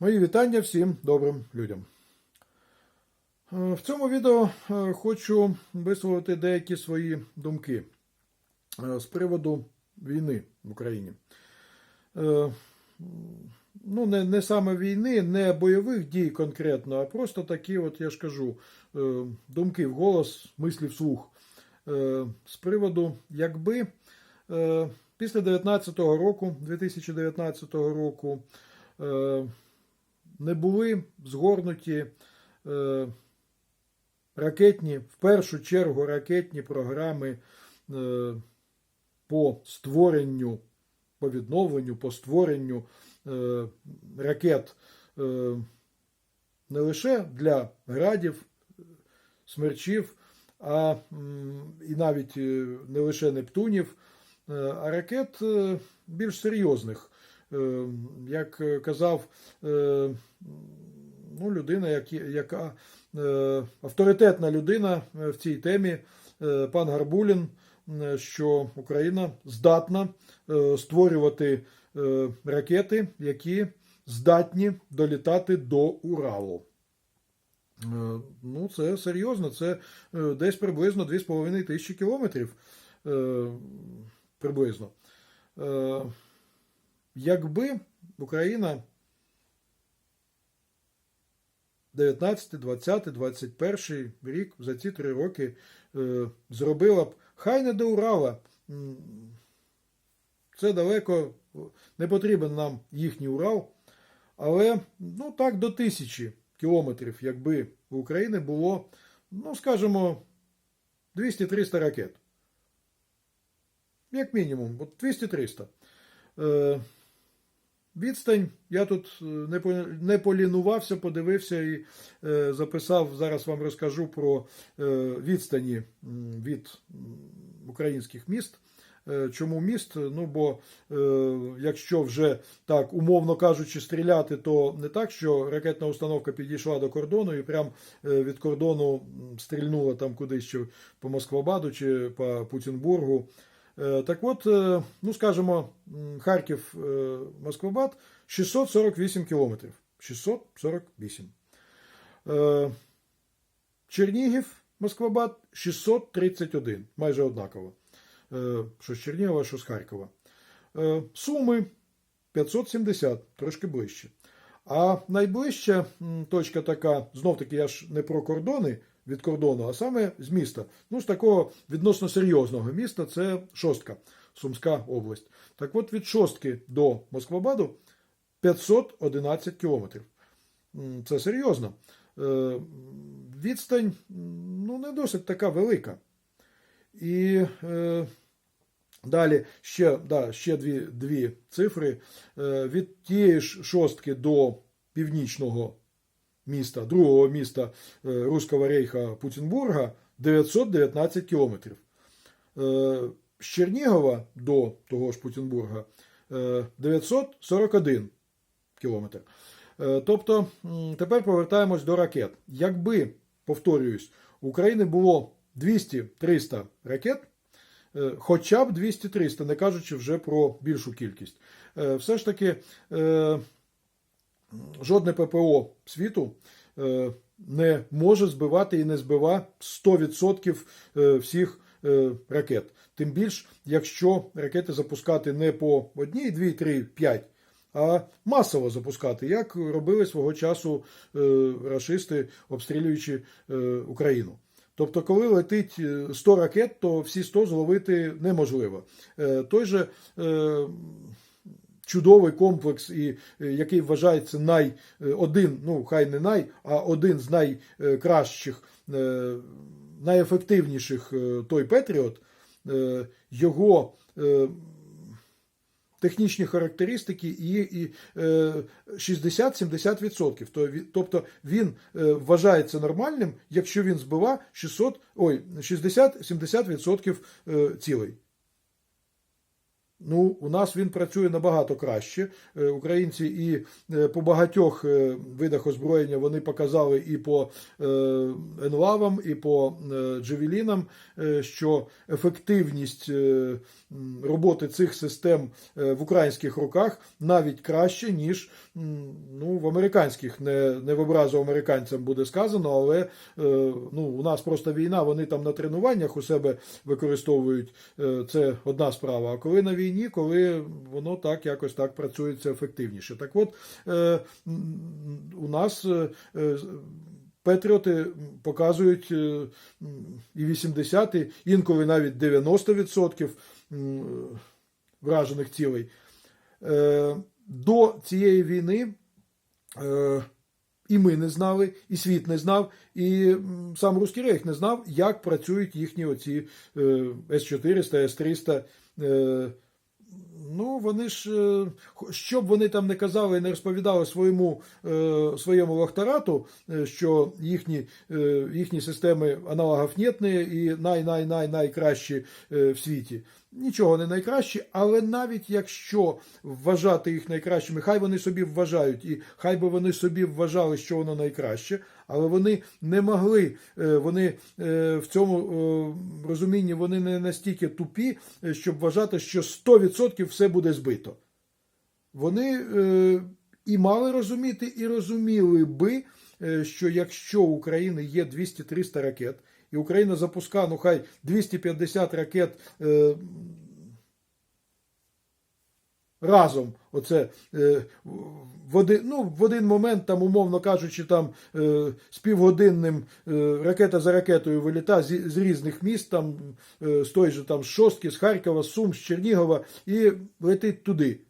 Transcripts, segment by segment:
Мої вітання всім добрим людям. Е, В цьому відео е, хочу висловити деякі свої думки е, з приводу війни в Україні. Ну, не, не саме війни, не бойових дій конкретно, а просто такі, от я ж кажу, думки в голос, мислі вслух. З приводу, якби після 19-го року, 2019 року, не були згорнуті е, ракетні, в першу чергу ракетні програми е, по створенню, по відновленню, по створенню е, ракет е, не лише для градів, смерчів, а і навіть е, не лише Нептунів, е, а ракет е, більш серйозних. Е, Як е, казав е, ну, людина, яка авторитетна людина в цій темі, пан Гарбулін, що Україна здатна створювати ракети, які здатні долітати до Уралу. Ну, це серйозно, це десь приблизно 2,5 тисячі кілометрів. Приблизно. Е, Якби Україна 19, 20, 21 рік за ці три роки е, зробила б хай не до Урала. Це далеко не потрібен нам їхній Урал, але ну так до тисячі кілометрів, якби в Україні було, ну скажімо, 200-300 ракет. Як мінімум, от 200-300. Відстань, я тут е, не, по- не полінувався, подивився і е, записав. Зараз вам розкажу про е, відстані від українських міст. Чому міст? Ну бо е, якщо вже так, умовно кажучи, стріляти, то не так, що ракетна установка підійшла до кордону і прям від кордону стрільнула там кудись чи по Москвабаду чи по Путінбургу. Е, Так от, е, ну скажімо, Харків, е, Москвабад 648 кілометрів. 648. Е, Чернігів, Москвабад 631, майже однаково. Що з Чернігова, що з Харкова. Суми 570, трошки ближче. А найближча точка така, знов таки, я ж не про кордони від кордону, а саме з міста. Ну, з такого відносно серйозного міста це шостка, Сумська область. Так от від шостки до Москвабаду 511 кілометрів. Це серйозно. Е, Відстань ну, не досить така велика. І е, далі ще, да, ще дві, дві цифри. Е, від тієї ж шостки до північного міста, другого міста е, Руського рейха Путінбурга 919 кілометрів. Е, з Чернігова до того ж Путінбурга е, 941 кілометр. Е, Тобто, тепер повертаємось до ракет. Якби, повторююсь, у України було 200-300 ракет, хоча б 200-300, не кажучи вже про більшу кількість, все ж таки жодне ППО світу е, не може збивати і не збива 100% е, всіх е, ракет. Тим більш, якщо ракети запускати не по одній, дві, три, п'ять, а масово запускати, як робили свого часу рашисти, обстрілюючи Україну. Тобто, коли летить е, 100 ракет, то всі 100 зловити неможливо. Той же чудовий комплекс, і, е, який вважається най, е, один, ну хай не най, а один з найкращих, е, найефективніших той Петріот, його технічні характеристики і, і е, 60-70%. Тобто він вважається нормальним, якщо він збива 600, ой, 60-70% е, цілей. Ну, у нас він працює набагато краще. Е, Українці і е, по багатьох е, видах озброєння вони показали і по енлавам, і по джевелінам, що ефективність роботи цих систем в українських руках навіть краще, ніж ну, в американських. Не, не в образу американцям буде сказано, але ну, у нас просто війна, вони там на тренуваннях у себе використовують. Це одна справа. А коли на війні, коли воно так якось так працює, це ефективніше. Так от е, у нас е, е, Петріоти показують і 80, і інколи навіть 90% вражених цілей. До цієї війни і ми не знали, і світ не знав, і сам Руський Рейх не знав, як працюють їхні оці е, С-400, С-300. Ну, вони ж, е, що б вони там не казали і не розповідали своєму, е, своєму лахтарату, е, що їхні, їхні системи аналогів нетні і най-най-най найкращі в світі. Нічого не найкращі, але навіть якщо вважати їх найкращими, хай вони собі вважають, і хай би вони собі вважали, що воно найкраще, але вони не могли, е, вони е, в цьому е, розумінні вони не настільки тупі, щоб вважати, що 100% все буде збито. Вони і мали розуміти, і розуміли би, що якщо у України є 200-300 ракет, і Україна запускає, ну хай 250 ракет разом, оце е, в один, ну, в один момент, там, умовно кажучи, там е, з півгодинним е, ракета за ракетою виліта з, з різних міст, там, з той же там з Шостки, з Харкова, з Сум, з Чернігова, і летить туди.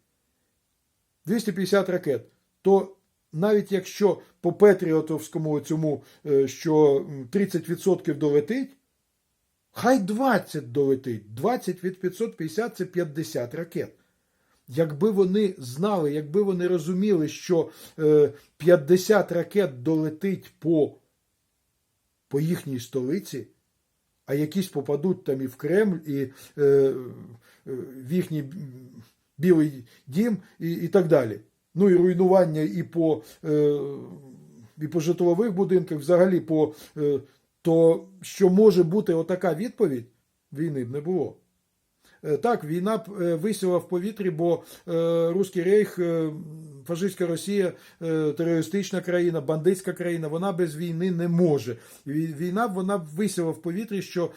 250 ракет. То навіть якщо по Петріотовському цьому, що 30% долетить, хай 20 долетить. 20 від 550 це 50 ракет. Якби вони знали, якби вони розуміли, що е, 50 ракет долетить по, по їхній столиці, а якісь попадуть там і в Кремль, і е, е, в їхній Білий дім і, і так далі. Ну і руйнування і по, е, і по житлових будинках, взагалі, по, е, то що може бути отака відповідь, війни б не було. Е, Так, війна е, висіла в повітрі, бо е, Руський Рейх, фашистська Росія, терористична країна, бандитська країна, вона без війни не може. Війна вона висіла в повітрі, що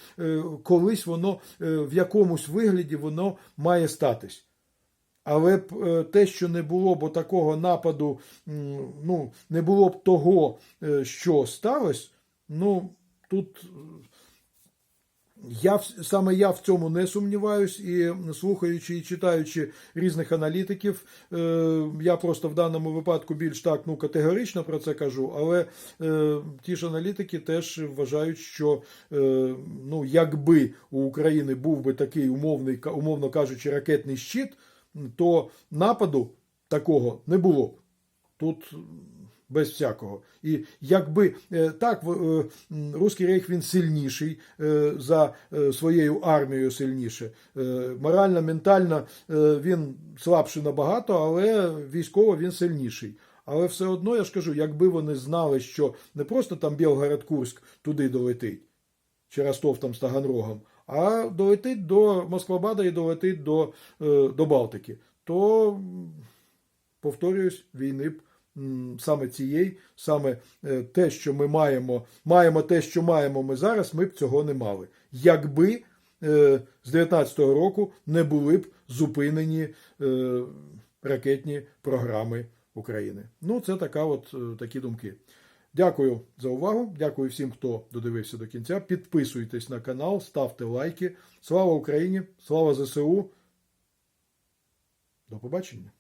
колись воно в якомусь вигляді воно має статись. Але б те, що не було б такого нападу, ну, не було б того, що сталося, ну тут я саме я в цьому не сумніваюсь, і слухаючи і читаючи різних аналітиків, е, я просто в даному випадку більш так ну, категорично про це кажу, але е, ті ж аналітики теж вважають, що е, ну, якби у України був би такий умовний, умовно кажучи, ракетний щит, то нападу такого не було б. Тут без всякого. І якби е, так, е, Руський рейх він сильніший е, за своєю армією сильніше. Морально, ментально він слабший набагато, але військово він сильніший. Але все одно я ж кажу, якби вони знали, що не просто там Білгород-Курськ туди долетить, чи Ростов там з Таганрогом, а долетить до Москвабада і долетить до, до Балтики, то м, повторююсь, війни б саме цієї, саме е, те, що ми маємо, маємо те, що маємо ми зараз, ми б цього не мали. Якби е, з 19-го року не були б зупинені е, ракетні програми України. Ну, це така от, такі думки. Дякую за увагу. Дякую всім, хто додивився до кінця. Підписуйтесь на канал, ставте лайки. Слава Україні! Слава ЗСУ! До побачення!